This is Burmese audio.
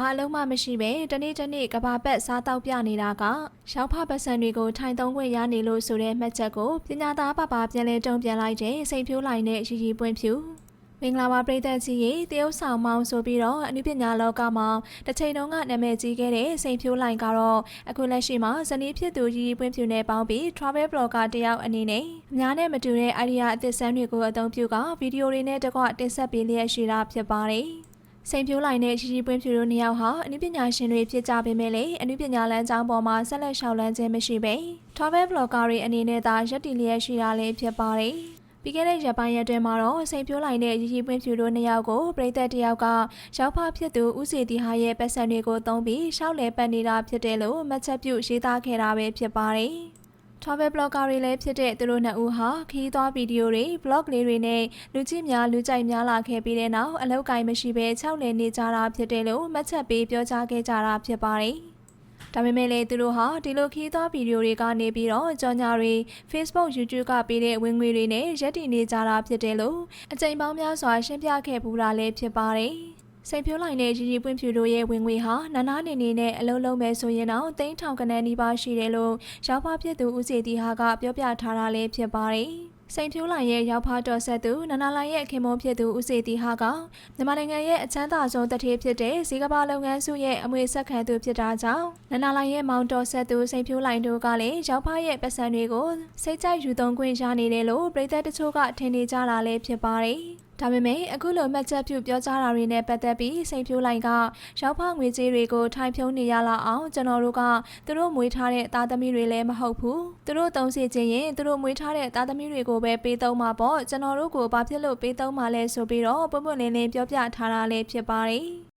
ဘာအလုံးမှမရှိပဲတနေ့တစ်နေ့ကဘာပက်စားတောက်ပြနေတာကရောက်ဖပတ်စံတွေကိုထိုင်သုံးခွင့်ရနေလို့ဆိုတဲ့မှတ်ချက်ကိုပညာသားပပပြန်လဲတုံ့ပြန်လိုက်တဲ့စိန်ဖြိုးလိုက်တဲ့ရီရီပွင့်ဖြူမင်္ဂလာပါပရိသတ်ကြီးရေတရုတ်ဆောင်မောင်ဆိုပြီးတော့အနုပညာလောကမှာတစ်ချိန်တုန်းကနာမည်ကြီးခဲ့တဲ့စိန်ဖြိုးလိုက်ကတော့အခုလက်ရှိမှာဇနီးဖြစ်သူရီရီပွင့်ဖြူနဲ့ပေါင်းပြီး travel blogger တယောက်အနေနဲ့အများနဲ့မတူတဲ့ idea အသစ်ဆန်းတွေကိုအသုံးပြုကဗီဒီယိုတွေနဲ့တကွတင်ဆက်ပေးလျက်ရှိတာဖြစ်ပါတယ်။ စိန်ဖြိုးလိုက်နဲ့ရှိရှိပွင့်ဖြူတို့နှစ်ယောက်ဟာအနုပညာရှင်တွေဖြစ်ကြပေမဲ့လည်းအနုပညာလမ်းကြောင်းပေါ်မှာဆက်လက်လျှောက်လန်းခြင်းမရှိပဲ travel blogger တွေအနေနဲ့သာရပ်တည်လျက်ရှိတာလည်းဖြစ်ပါတယ်။ပြီးခဲ့တဲ့ရက်ပိုင်းရက်တွင်မှာတော့စိန်ဖြိုးလိုက်နဲ့ရီရီပွင့်ဖြူတို့နှစ်ယောက်ကိုပြည်သက်တယောက်ကရောက်ဖဖြစ်သူဦးစီတီဟာရဲ့ပတ်စံတွေကိုသုံးပြီးရှောက်လဲပတ်နေတာဖြစ်တယ်လို့မှတ်ချက်ပြုရေးသားခဲ့တာပဲဖြစ်ပါတယ်။ travel blogger တွေလည်းဖြစ်တဲ့သူတို့နှစ်ဦးဟာခီးသွားဗီဒီယိုတွေ blog လေးတွေနဲ့လူကြည့်များလူကြိုက်များလာခဲ့ပြီးတဲ့နောက်အလောက်ကိုင်းမရှိဘဲ၆လည်နေကြတာဖြစ်တယ်လို့မှတ်ချက်ပေးပြောကြားခဲ့ကြတာဖြစ်ပါတယ်။ဒါပေမဲ့လည်းသူတို့ဟာဒီလိုခီးသွားဗီဒီယိုတွေကနေပြီးတော့ကြော်ညာတွေ Facebook YouTube ကပေးတဲ့ဝင်ငွေတွေနဲ့ရက်တည်နေကြတာဖြစ်တယ်လို့အကြိမ်ပေါင်းများစွာရှင်းပြခဲ့ပူတာလည်းဖြစ်ပါတယ်။ စိန်ဖြိုးလိုက်တဲ့ရီရီပွင့်ဖြူတို့ရဲ့ဝင်ငွေဟာနာနာနေနေနဲ့အလုံးလုံးပဲဆိုရင်တော့တိန်းထောင်ကနန်းနီးပါးရှိတယ်လို့ရောက်ဖဖြစ်သူဦးစီတီဟာကပြောပြထားတာလည်းဖြစ်ပါတယ်။စိန်ဖြိုးလိုင်ရဲ့ရောက်ဖတော်ဆက်သူနနာလိုင်ရဲ့ခင်မုန်းဖြစ်သူဦးစေတီဟာကမြန်မာနိုင်ငံရဲ့အချမ်းသာဆုံးတထေးဖြစ်တဲ့ဇီကဘာလုပ်ငန်းစုရဲ့အမွေဆက်ခံသူဖြစ်တာကြောင့်နနာလိုင်ရဲ့မောင်တော်ဆက်သူစိန်ဖြိုးလိုင်တို့ကလည်းရောက်ဖရဲ့ပတ်စံတွေကိုစိတ်ကြိုက်ယူသုံးခွင့်ရနေတယ်လို့ပြည်သက်တချို့ကထင်နေကြတာလည်းဖြစ်ပါတယ်။ ဒါပေမဲ့အခုလိုမှတ်ချက်ပြုပြောကြားတာတွေနဲ့ပတ်သက်ပြီးစိန်ဖြိုးလိုင်ကရောက်ဖငွေကြေးတွေကိုထိုင်ဖြုံးနေရလာအောင်ကျွန်တော်တို့ကသူတို့မွေးထားတဲ့သားသမီးတွေလည်းမဟုတ်ဘူးသူတို့သုံးစီခြင်းရင်သူတို့မွေးထားတဲ့သားသမီးတွေကိုပဲပေးသုံးမှာပေါ့ကျွန်တော်တို့ကိုဘာဖြစ်လို့ပေးသုံးမှာလဲဆိုပြီးတော့ပွန့်ပွန့်လင်းလင်းပြောပြထားတာလည်းဖြစ်ပါတယ်